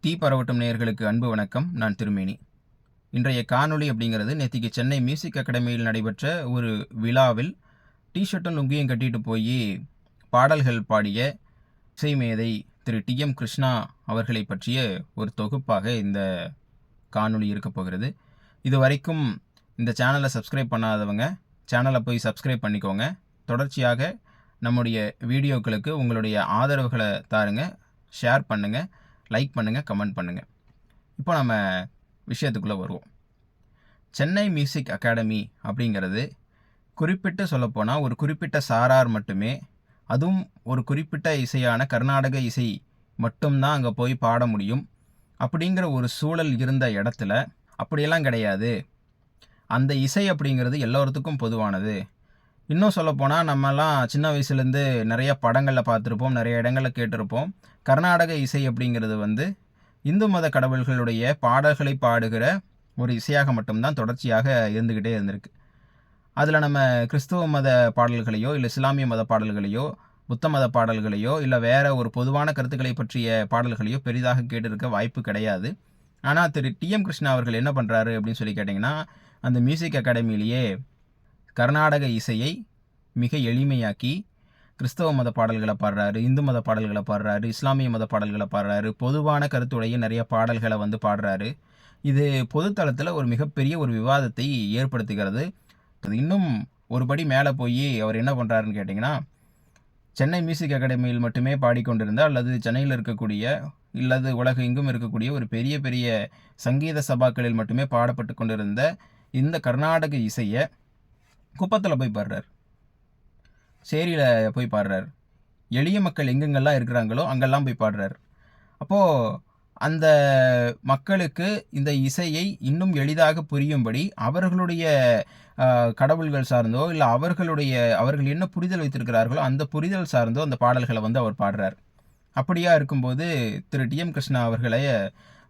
தீ பரவட்டும் நேயர்களுக்கு அன்பு வணக்கம். நான் திருமேனி. இன்றைய காணொளி அப்படிங்கிறது நேற்றுக்கு சென்னை மியூசிக் அகாடமியில் நடைபெற்ற ஒரு விழாவில் டிஷர்ட்டும் லுங்கியும் கட்டிட்டு போய் பாடல்கள் பாடிய இசைமேதை திரு டி எம் கிருஷ்ணா அவர்களை பற்றிய ஒரு தொகுப்பாக இந்த காணொளி இருக்க போகிறது. இது வரைக்கும் இந்த சேனலை சப்ஸ்கிரைப் பண்ணாதவங்க சேனலை போய் சப்ஸ்கிரைப் பண்ணிக்கோங்க. தொடர்ச்சியாக நம்முடைய வீடியோக்களுக்கு உங்களுடைய ஆதரவுகளை தாருங்க ஷேர் பண்ணுங்கள் லைக் பண்ணுங்கள் கமெண்ட் பண்ணுங்கள் இப்போ நம்ம விஷயத்துக்குள்ளே வருவோம். சென்னை மியூசிக் அகாடமி அப்படிங்கிறது குறிப்பிட்டு சொல்லப்போனால் ஒரு குறிப்பிட்ட சாரார் மட்டுமே அதுவும் ஒரு குறிப்பிட்ட இசையான கர்நாடக இசை மட்டும்தான் அங்கே போய் பாட முடியும். அப்படிங்கிற ஒரு சூழல் இருந்த இடத்துல அப்படியெல்லாம் கிடையாது. அந்த இசை அப்படிங்கிறது எல்லோருத்துக்கும் பொதுவானது. இன்னும் சொல்லப்போனால் நம்மலாம் சின்ன வயசுலேருந்து நிறைய படங்களில் பார்த்துருப்போம் நிறைய இடங்களில் கேட்டிருப்போம். கர்நாடக இசை அப்படிங்கிறது வந்து இந்து மத கடவுள்களுடைய பாடல்களை பாடுகிற ஒரு இசையாக மட்டும்தான் தொடர்ச்சியாக இருந்துக்கிட்டே இருந்திருக்கு. அதில் நம்ம கிறிஸ்துவ மத பாடல்களையோ இல்லை இஸ்லாமிய மத பாடல்களையோ புத்த மத பாடல்களையோ இல்லை வேறு ஒரு பொதுவான கருத்துக்களை பற்றிய பாடல்களையோ பெரிதாக கேட்டிருக்க வாய்ப்பு கிடையாது. ஆனால் திரு டி எம் கிருஷ்ணா அவர்கள் என்ன பண்ணுறாரு அப்படின்னு சொல்லி கேட்டிங்கன்னா அந்த மியூசிக் அகாடமியிலேயே கர்நாடக இசையை மிக எளிமையாக்கி கிறிஸ்தவ மத பாடல்களை பாடுறாரு இந்து மத பாடல்களை பாடுறாரு இஸ்லாமிய மத பாடல்களை பாடுறாரு பொதுவான கருத்துடைய நிறைய பாடல்களை வந்து பாடுறாரு. இது பொதுத்தளத்தில் ஒரு மிகப்பெரிய ஒரு விவாதத்தை ஏற்படுத்துகிறது. அது இன்னும் ஒருபடி மேலே போய் அவர் என்ன பண்ணுறாருன்னு கேட்டிங்கன்னா சென்னை மியூசிக் அகாடமியில் மட்டுமே பாடிக்கொண்டிருந்த அல்லது சென்னையில் இருக்கக்கூடிய இல்லது உலக எங்கும் இருக்கக்கூடிய ஒரு பெரிய பெரிய சங்கீத சபாக்களில் மட்டுமே பாடப்பட்டு கொண்டிருந்த இந்த கர்நாடக இசையை குப்பத்தில் போய் பாடுறார். சேரியில் போய் பாடுறார். எளிய மக்கள் எங்கெங்கெல்லாம் இருக்கிறாங்களோ அங்கெல்லாம் போய் பாடுறார். அப்போது அந்த மக்களுக்கு இந்த இசையை இன்னும் எளிதாக புரியும்படி அவர்களுடைய கடவுள்கள் சார்ந்தோ இல்லை அவர்களுடைய அவர்கள் என்ன புரிதல் வைத்திருக்கிறார்களோ அந்த புரிதல் சார்ந்தோ அந்த பாடல்களை வந்து அவர் பாடுறார். அப்படியா இருக்கும்போது திரு டி எம் கிருஷ்ணா அவர்களை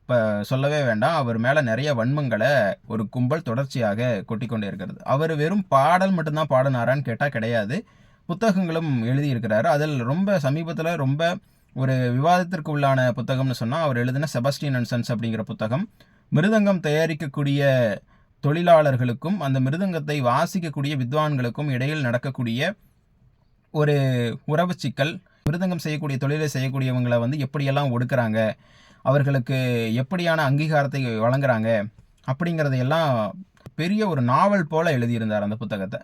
இப்போ சொல்லவே வேண்டாம். அவர் மேலே நிறைய வன்மங்களை ஒரு கும்பல் தொடர்ச்சியாக கொட்டிக்கொண்டே இருக்கிறது. அவர் வெறும் பாடல் மட்டும்தான் பாடினாரான்னு கேட்டால் கிடையாது. புத்தகங்களும் எழுதியிருக்கிறாரு. அதில் ரொம்ப சமீபத்தில் ரொம்ப ஒரு விவாதத்திற்கு உள்ளான புத்தகம்னு சொன்னால் அவர் எழுதின செபஸ்டின் அண்ட் சன்ஸ் அப்படிங்கிற புத்தகம். மிருதங்கம் தயாரிக்கக்கூடிய தொழிலாளர்களுக்கும் அந்த மிருதங்கத்தை வாசிக்கக்கூடிய வித்வான்களுக்கும் இடையில் நடக்கக்கூடிய ஒரு உறவு சிக்கல் மிருதங்கம் செய்யக்கூடிய தொழிலை செய்யக்கூடியவங்களை வந்து எப்படியெல்லாம் ஒடுக்குறாங்க அவர்களுக்கு எப்படியான அங்கீகாரத்தை வழங்குறாங்க அப்படிங்கிறதையெல்லாம் பெரிய ஒரு நாவல் போல் எழுதியிருந்தார் அந்த புத்தகத்தை.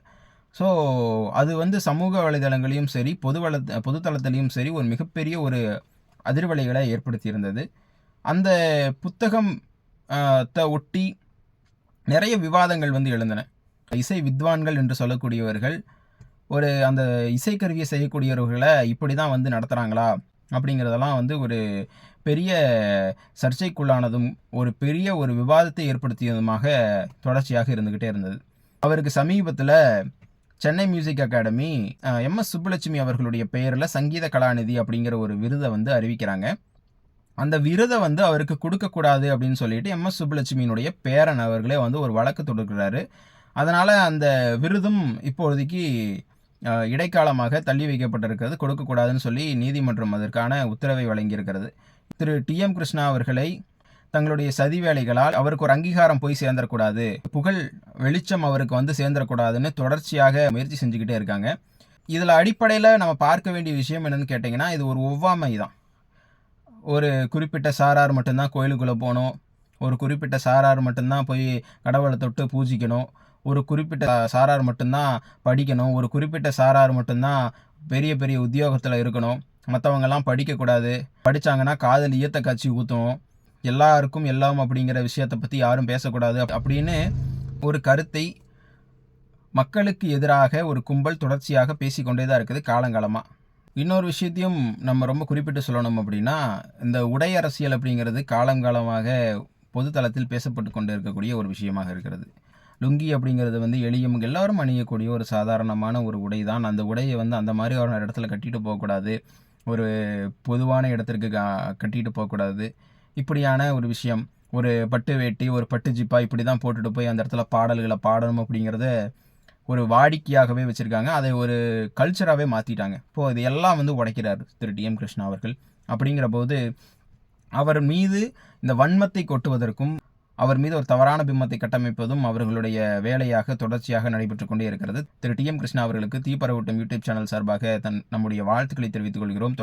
ஸோ அது வந்து சமூக வலைதளங்களையும் சரி பொது வள பொதுத்தளத்திலையும் சரி ஒரு மிகப்பெரிய ஒரு அதிர்வலைகளை ஏற்படுத்தியிருந்தது. அந்த புத்தகம் த ஒட்டி நிறைய விவாதங்கள் வந்து எழுந்தன. இசை வித்வான்கள் என்று சொல்லக்கூடியவர்கள் ஒரு அந்த இசைக்கருவியை செய்யக்கூடியவர்களை இப்படி தான் வந்து நடத்துகிறாங்களா அப்படிங்கிறதெல்லாம் வந்து ஒரு பெரிய சர்ச்சைக்குள்ளானதும் ஒரு பெரிய ஒரு விவாதத்தை ஏற்படுத்தியதுமாக தொடர்ச்சியாக இருந்துக்கிட்டே இருந்தது. அவருக்கு சமீபத்தில் Chennai music academy M. S. Subbulakshmi அவர்களுடைய பெயரில் சங்கீத கலாநிதி அப்படிங்கிற ஒரு விருதை வந்து அறிவிக்கிறாங்க. அந்த விருதை வந்து அவருக்கு கொடுக்கக்கூடாது அப்படின்னு சொல்லிட்டு எம். எஸ். சுப்புலட்சுமியினுடைய பேரன் அவர்களே வந்து ஒரு வழக்கு தொடுக்கிறாரு. அதனால் அந்த விருதும் இப்போதைக்கு இடைக்காலமாக தள்ளி வைக்கப்பட்டிருக்கிறது. கொடுக்கக்கூடாதுன்னு சொல்லி நீதிமன்றம் அதற்கான உத்தரவை வழங்கியிருக்கிறது. திரு. டி. எம். கிருஷ்ணா அவர்களை தங்களுடைய சதி வேலைகளால் அவருக்கு ஒரு அங்கீகாரம் போய் சேர்ந்துடக்கூடாது புகழ் வெளிச்சம் அவருக்கு வந்து சேர்ந்துடக்கூடாதுன்னு தொடர்ச்சியாக முயற்சி செஞ்சுக்கிட்டே இருக்காங்க. இதில் அடிப்படையில் நம்ம பார்க்க வேண்டிய விஷயம் என்னென்னு கேட்டிங்கன்னா இது ஒரு ஒவ்வாமை தான். ஒரு குறிப்பிட்ட சாரார் மட்டும்தான் கோயிலுக்குள்ளே போகணும். ஒரு குறிப்பிட்ட சாரார் மட்டும்தான் போய் கடவுளை தொட்டு பூஜிக்கணும். ஒரு குறிப்பிட்ட சாரார் மட்டும்தான் படிக்கணும். ஒரு குறிப்பிட்ட சாரார் மட்டும்தான் பெரிய பெரிய உத்தியோகத்தில் இருக்கணும். மற்றவங்கெல்லாம் படிக்கக்கூடாது. படித்தாங்கன்னா காதல் ஈயத்த காட்சி ஊற்றணும் எல்லாருக்கும் எல்லாம் அப்படிங்கிற விஷயத்தை பற்றி யாரும் பேசக்கூடாது அப்படின்னு ஒரு கருத்தை மக்களுக்கு எதிராக ஒரு கும்பல் தொடர்ச்சியாக பேசிக்கொண்டே தான் இருக்குது காலங்காலமாக இன்னொரு விஷயத்தையும் நம்ம ரொம்ப குறிப்பிட்டு சொல்லணும் அப்படின்னா இந்த உடை அரசியல் அப்படிங்கிறது காலங்காலமாக பொதுத்தளத்தில் பேசப்பட்டு கொண்டு இருக்கக்கூடிய ஒரு விஷயமாக இருக்கிறது. லுங்கி அப்படிங்கிறது வந்து எளியும் எல்லாரும் அணியக்கூடிய ஒரு சாதாரணமான ஒரு உடை தான். அந்த உடையை வந்து அந்த மாதிரி ஒரு இடத்துல கட்டிட்டு போகக்கூடாது. ஒரு பொதுவான இடத்திற்கு கட்டிட்டு போகக்கூடாது. இப்படியான ஒரு விஷயம். ஒரு பட்டு வேட்டி ஒரு பட்டு ஜிப்பா இப்படி தான் போட்டுட்டு போய் அந்த இடத்துல பாடல்களை பாடணும் அப்படிங்கிறத ஒரு வாடிக்கையாகவே வச்சுருக்காங்க. அதை ஒரு கல்ச்சராகவே மாற்றிட்டாங்க இப்போது இது எல்லாம் வந்து உடைக்கிறார் திரு டி எம் கிருஷ்ணா அவர்கள். அப்படிங்கிற போது அவர் மீது இந்த வன்மத்தை கொட்டுவதற்கும் அவர் மீது ஒரு தவறான பிம்பத்தை கட்டமைப்பதும் அவர்களுடைய வேலையாக தொடர்ச்சியாக நடைபெற்று கொண்டே இருக்கிறது. திரு டி எம் கிருஷ்ணா அவர்களுக்கு தீப்பரவட்டம் யூடியூப் சேனல் சார்பாக தன் நம்முடைய வாழ்த்துக்களை தெரிவித்துக் கொள்கிறோம்.